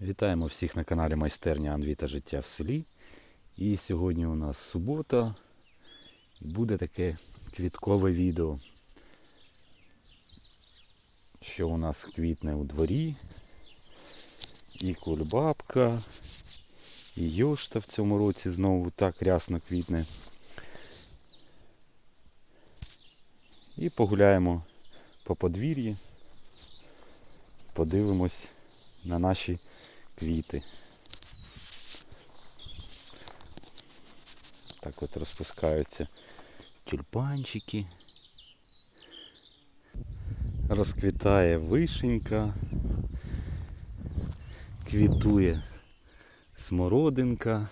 Вітаємо всіх на каналі Майстерня Анві та життя в селі. І сьогодні у нас субота. Буде таке квіткове відео. Що у нас квітне у дворі. І кульбабка, і йошта в цьому році знову так рясно квітне. І погуляємо по подвір'ї. Подивимось на наші квіти. Так от розпускаються тюльпанчики. Розквітає вишенька, квітує смородинка,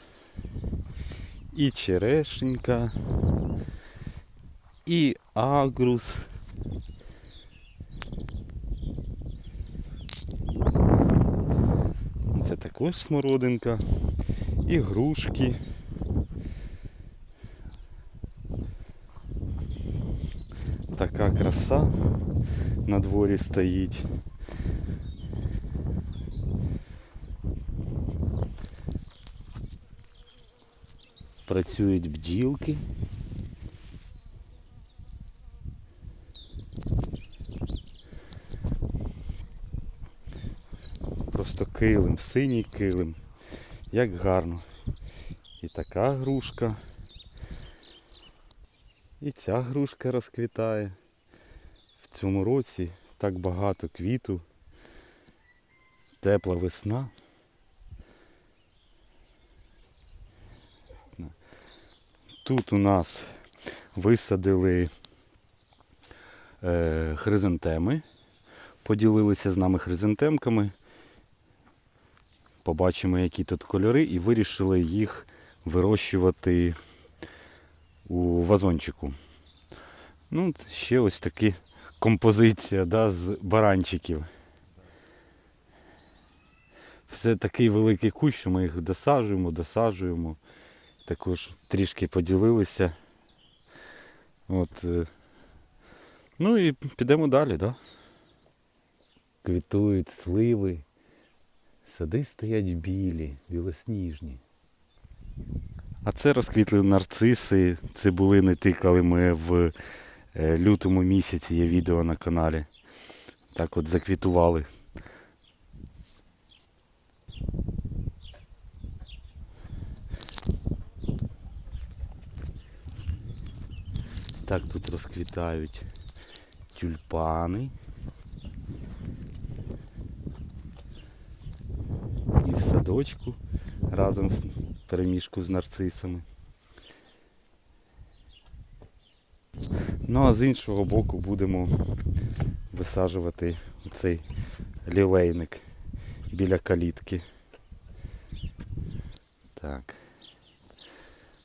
і черешенька, і агрус. Це також смородинка. І грушки. Така краса на дворі стоїть. Працюють бджілки. Просто килим, синій килим. Як гарно. І така грушка. І ця грушка розквітає. В цьому році так багато квіту. Тепла весна. Тут у нас висадили е, хризантеми. Поділилися з нами хризантемками побачимо, які тут кольори, і вирішили їх вирощувати у вазончику. Ну, ще ось такі композиція да, з баранчиків. Все такий великий кущ, що ми їх досаджуємо, досаджуємо. Також трішки поділилися. От. е, Ну і підемо далі, да? Квітують сливи. Сади стоять білі, білосніжні. А це розквітли нарциси, цибулини тикали ми в е, лютому місяці, є відео на каналі. Так от заквітували. Так тут розквітають тюльпани. і в садочку разом в переміжку з нарцисами. Ну а з іншого боку будемо висаджувати цей лілейник біля калітки. Так.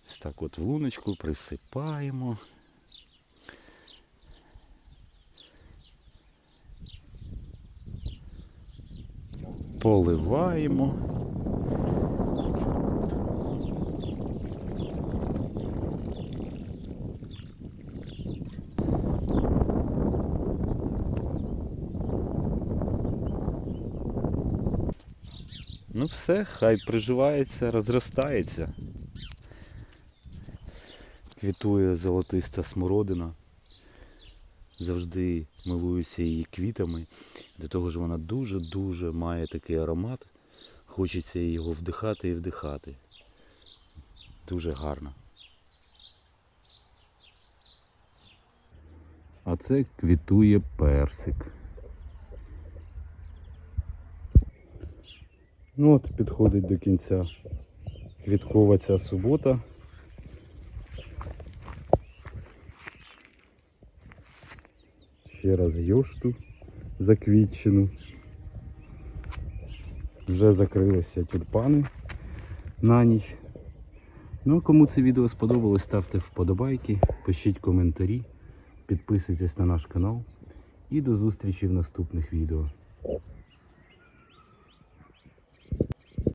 Ось так от в луночку присипаємо. Поливаємо. Ну все, хай приживається, розростається. Квітує золотиста смородина. Завжди милуюся її квітами. До того ж вона дуже-дуже має такий аромат. Хочеться його вдихати і вдихати. Дуже гарно. А це квітує персик. Ну от підходить до кінця квіткова ця субота. Ще раз йошту заквітчену. Вже закрилися тюльпани на ніч. Ну а кому це відео сподобалось, ставте вподобайки, пишіть коментарі, підписуйтесь на наш канал і до зустрічі в наступних відео.